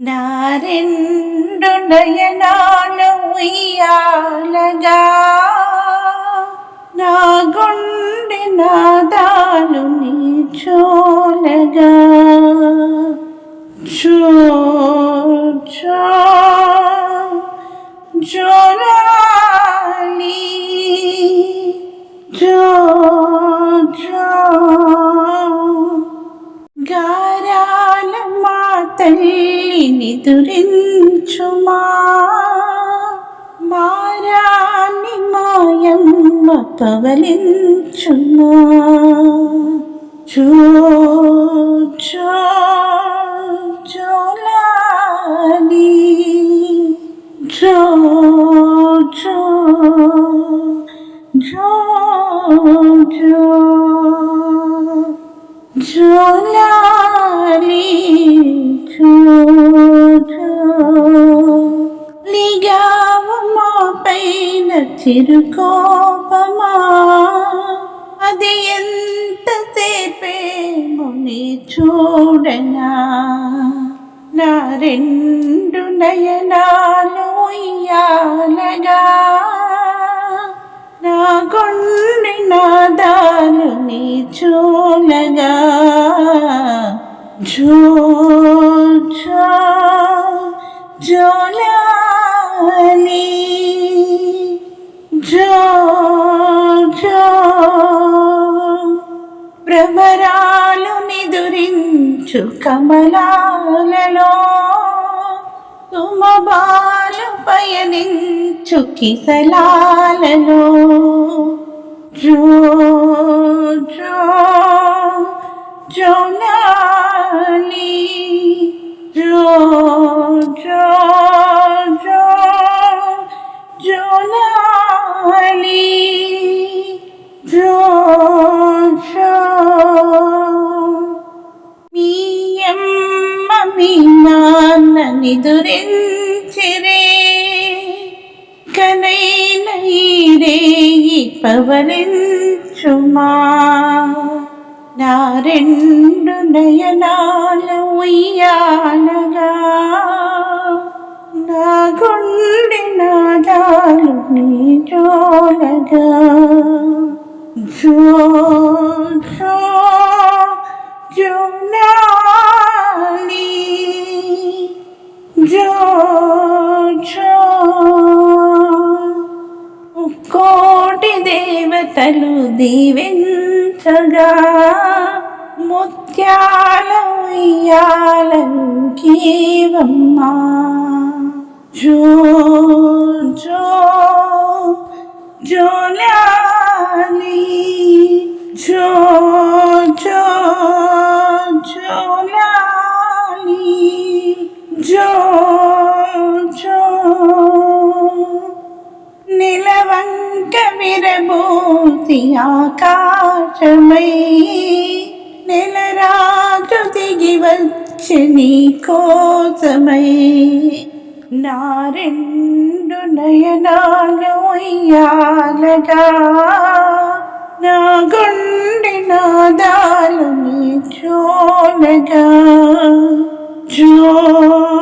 నా రెండు నయనాలు ఉయ్యాలగా. నా గుండె నాదాలు నీ చోలగా. చో చో గారాల మా తల్లిని దురించుమా మారాని మాయమ్మ పవలించుమా చో చో జోలాలి జో జో జో జో జోలాలి చిరుకోపమా? అది ఎంత సేపేమో చూడనా? నా రెండు నయనాలు ఇయ్యాలగా. నా గుండె నాదాలు నీ చూలగా జో జో జోలాలి భ్రమరాలు నిదురించు కమలాలలో సుమబాలు పయనించు కిసలాలలో. జో పవనించుమా? నా రెండు నయనాలు ఉయ్యాలగా. నా గుండె నాదాలు నీ జోలగా. జో దేవతలు దీవించగా ముత్యాల ఉయ్యాలంకీవమ్మా. జో జో జోలాలి జో జో జోలాలి జో జో నిలవంక విరబూసి ఆకాశమై నెలరాజు దిగి వచ్చి నీ కోసమై. నా రెండు నయనాలు ఉయ్యాలగా నా గుండె నాదాలు నీ చోలగా. జో జో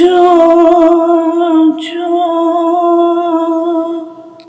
జోలాలి జో